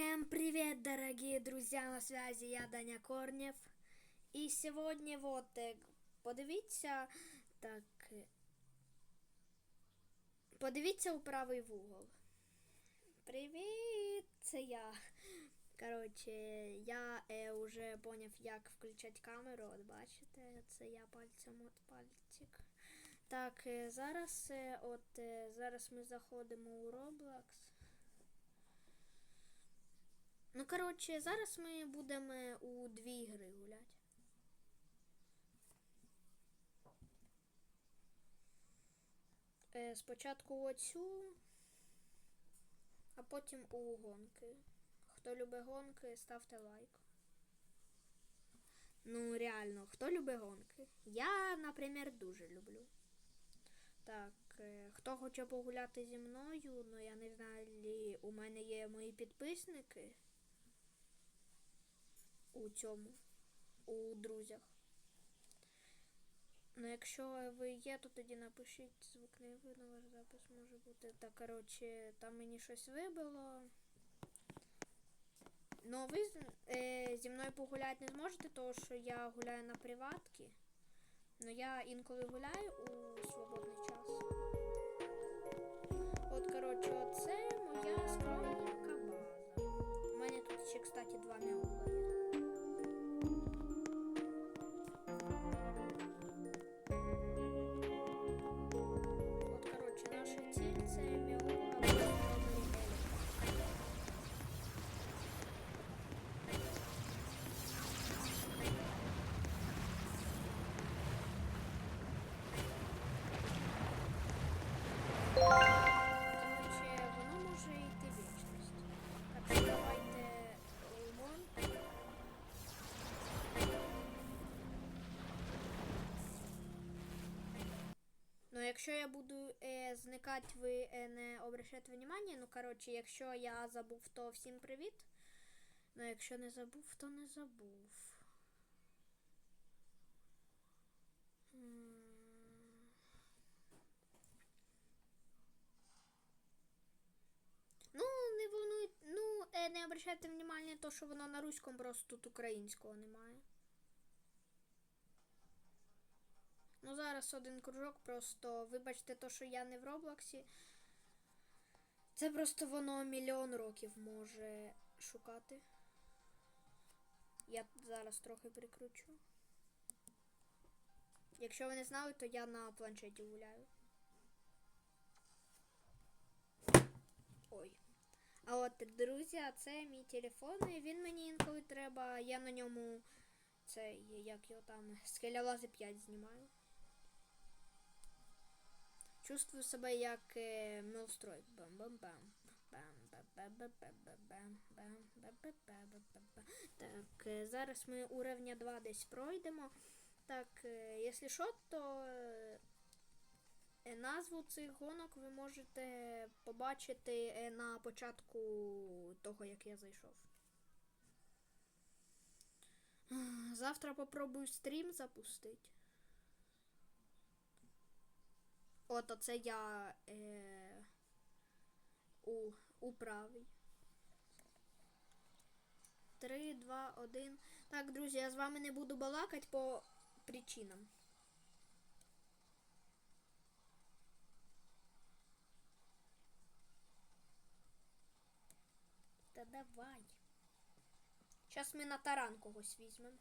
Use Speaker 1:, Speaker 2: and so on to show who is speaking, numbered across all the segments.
Speaker 1: Всем привет, дорогие друзья, на связи я Даня Корнєв. І сьогодні вот, е, подивіться, так, е, подивіться у правий вугол. Привіт, це я. Коротше, я е, вже поняв, як включати камеру. От бачите, це я пальцем от пальчик. Так, зараз, от, зараз ми заходимо у Roblox. Ну, коротше, зараз ми будемо у дві ігри гуляти. Е, спочатку оцю, а потім у гонки. Хто любить гонки, ставте лайк. Ну, реально, хто любить гонки? Я, наприклад, дуже люблю. Так, е, хто хоче погуляти зі мною, ну я не знаю, у мене є мої підписники у цьому, у друзях. Ну, якщо ви є, то тоді напишіть звук не видно, ваш запис може бути. Так, коротше, там мені щось вибило. Ну, ви е, зі мною погуляти не зможете, тому що я гуляю на приватки. Ну я інколи гуляю у свободний час. От, коротше, оце моя скромненька база. У мене тут ще, кстати, два мяула є. Якщо я буду е, зникати, ви е, не обращайте внимання. Ну, коротше, якщо я забув, то всім привіт. Ну, якщо не забув, то не забув. Ну, не волнуй, ну, е, не обращайте внимання, то, що воно на руському, просто тут українського немає. Ну, зараз один кружок, просто вибачте, то, що я не в Роблоксі. Це просто воно мільйон років може шукати. Я зараз трохи прикручу. Якщо ви не знали, то я на планшеті гуляю. Ой. А от, друзі, це мій телефон, і він мені інколи треба. Я на ньому цей, як його там, скелялази 5 знімаю. Чувствую себе як е, милстрой. Бам-бам-бам. Так, е, зараз ми уровня 2 десь пройдемо. Так, е, якщо що, то назву цих гонок ви можете побачити на початку того, як я зайшов. Завтра попробую стрім запустити. От оце я е, у, у правий. Три, два, один. Так, друзі, я з вами не буду балакати по причинам. Та давай. Зараз ми на таран когось візьмемо.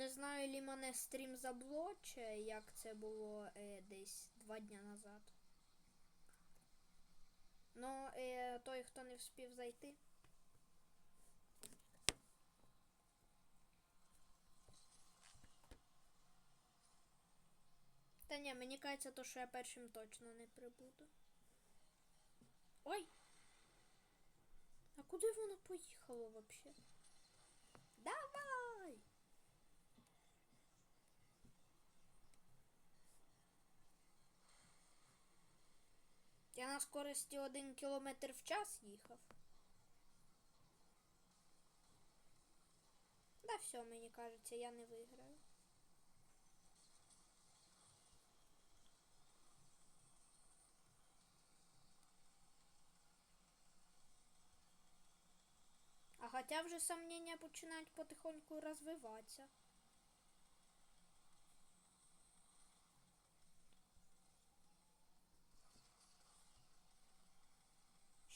Speaker 1: Не знаю, лі мене стрім заблоче, як це було е, десь два дня назад. Ну, е, той, хто не вспів зайти. Та ні, мені кажеться, то, що я першим точно не прибуду. Ой! А куди воно поїхало взагалі? Скорості 1 км в час їхав. Да все, мені кажеться, я не виграю. А хотя вже сомнения починають потихоньку розвиватися.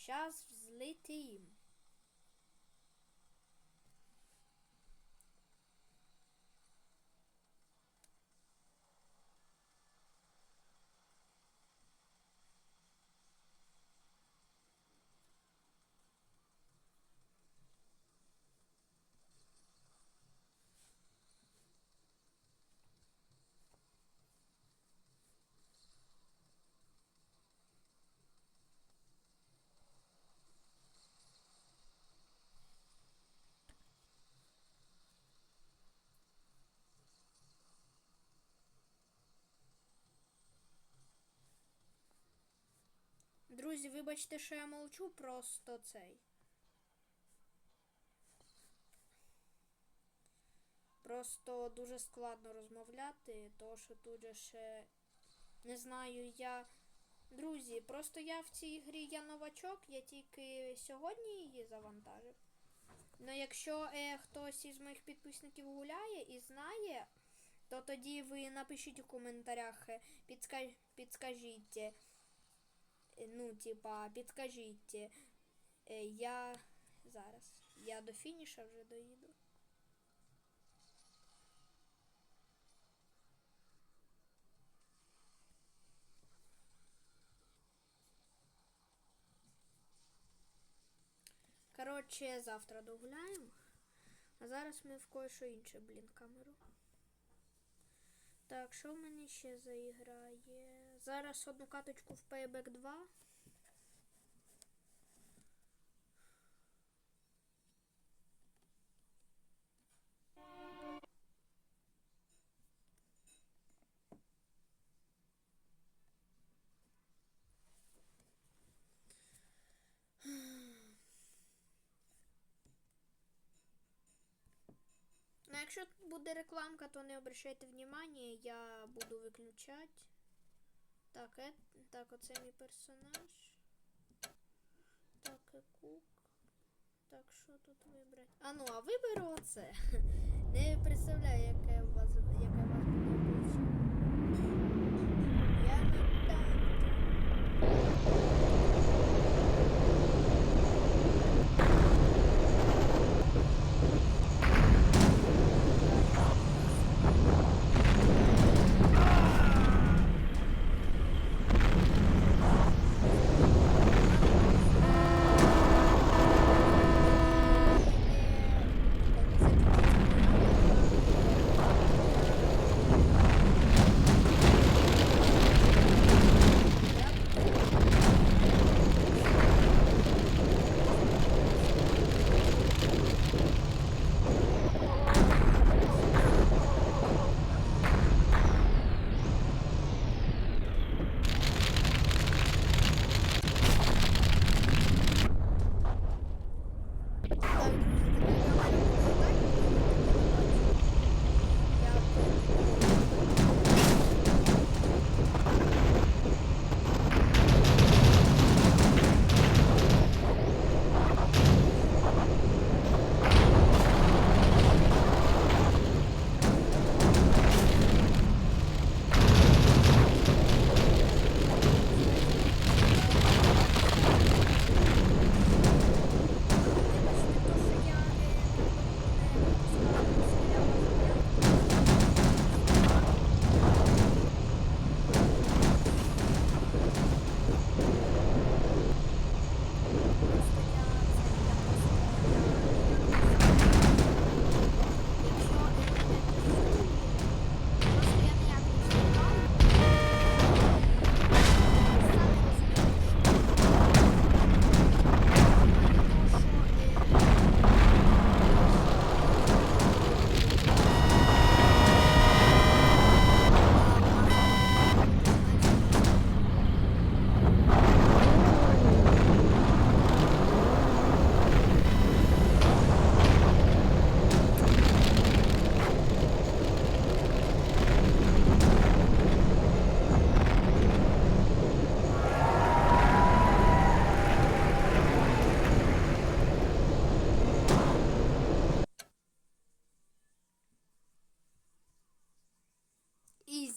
Speaker 1: Щас взлетим. Друзі, вибачте, що я молчу, просто цей. Просто дуже складно розмовляти, тому що тут ще не знаю я. Друзі, просто я в цій грі я новачок, я тільки сьогодні її завантажив. Ну якщо е, хтось із моїх підписників гуляє і знає, то тоді ви напишіть у коментарях, е, підска... підскажіть. Е, Ну, типа, підскажіть. е, Я зараз. Я до фініша вже доїду. Коротше, завтра догуляємо. А зараз ми в кое-що інше, блін, камеру. Так, що в мене ще заіграє? Зараз одну каточку в Payback 2. Ну, якщо буде рекламка, то не обращайте внимания, я буду виключати. Так, е, так, оце мій персонаж. Так, і кук. Так, що тут вибрати? А ну, а виберу оце. Не представляю, яке у вас яке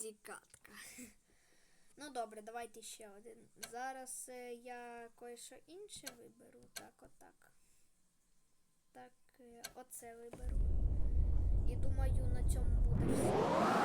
Speaker 1: цікатка. Ну добре, давайте ще один. Зараз е, я кое-що інше виберу. Так, отак. Так, е, оце виберу. І думаю, на цьому буде все.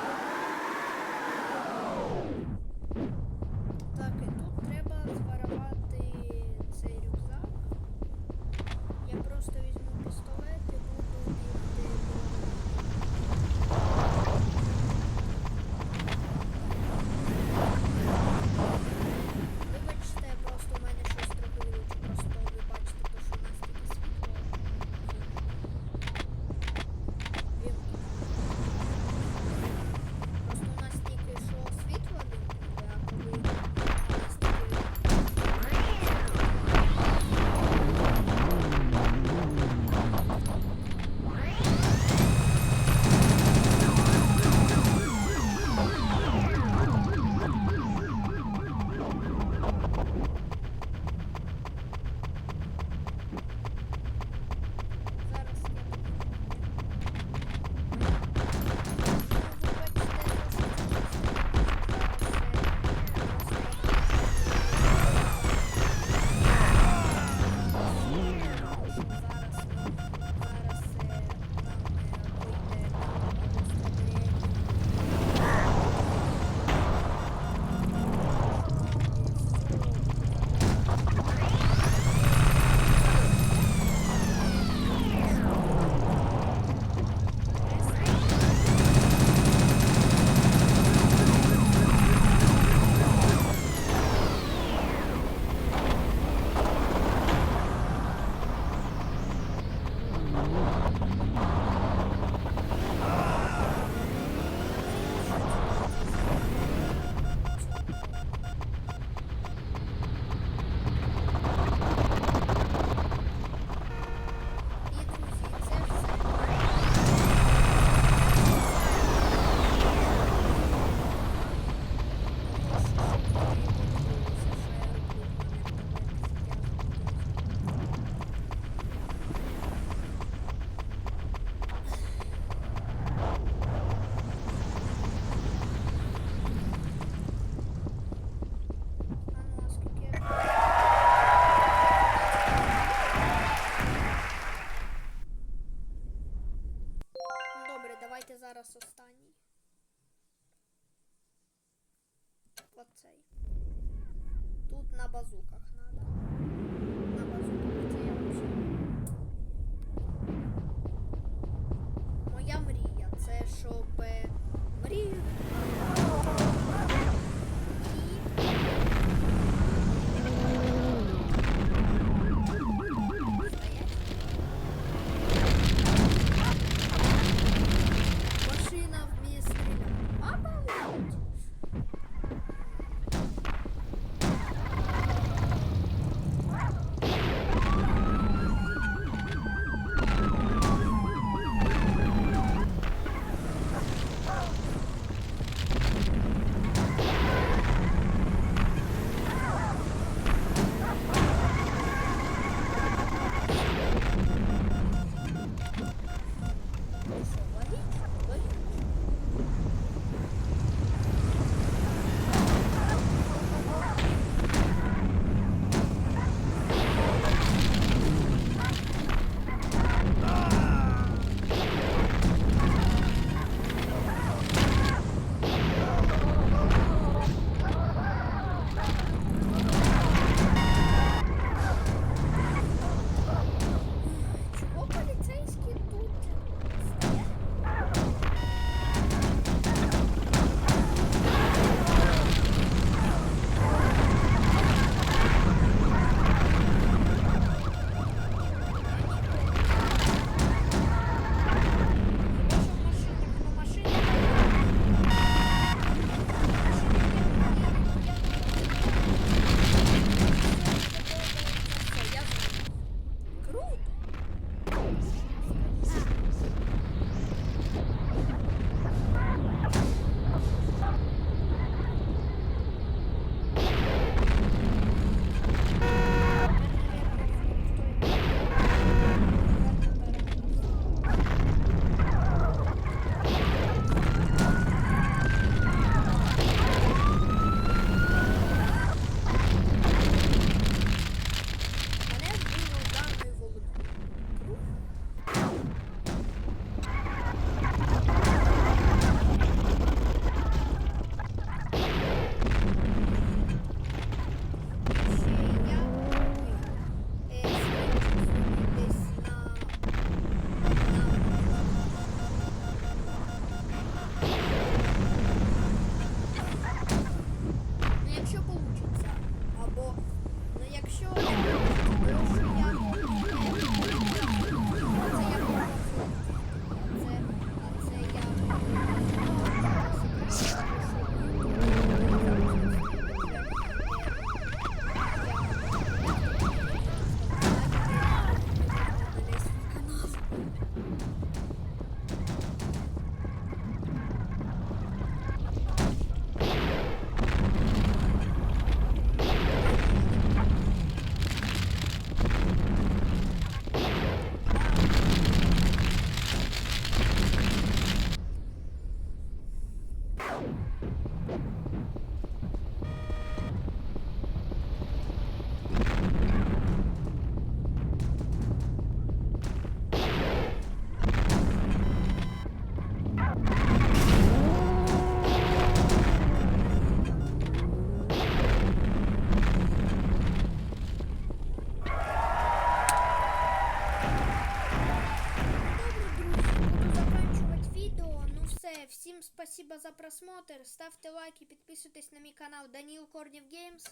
Speaker 1: Спасибо за просмотр. Ставте лайки, підписуйтесь на мій канал Даніл Корнів Геймс.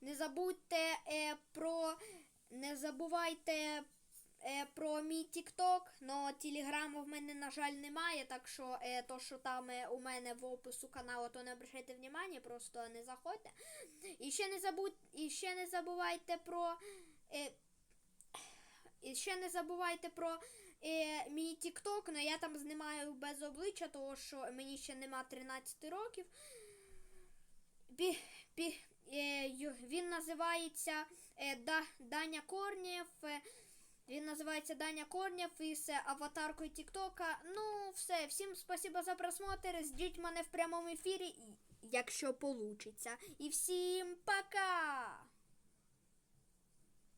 Speaker 1: Не забудьте е, про. Не забувайте е, про мій TikTok, но Телеграму в мене, на жаль, немає, так що е, то, що там е, у мене в опису каналу, то не обращайте внимання, просто не заходьте. І ще не забудь, і ще не забувайте про. Е, і ще не забувайте про е, мій TikTok, але я там знімаю без обличчя, тому що мені ще нема 13 років. Бі, бі, е, він називається е, да, Даня Корнєв. Е, він називається Даня Корнєв із е, аватаркою Тіктока. Ну, все, всім спасибо за просмотр. Ждіть мене в прямому ефірі, якщо получиться. І всім пока!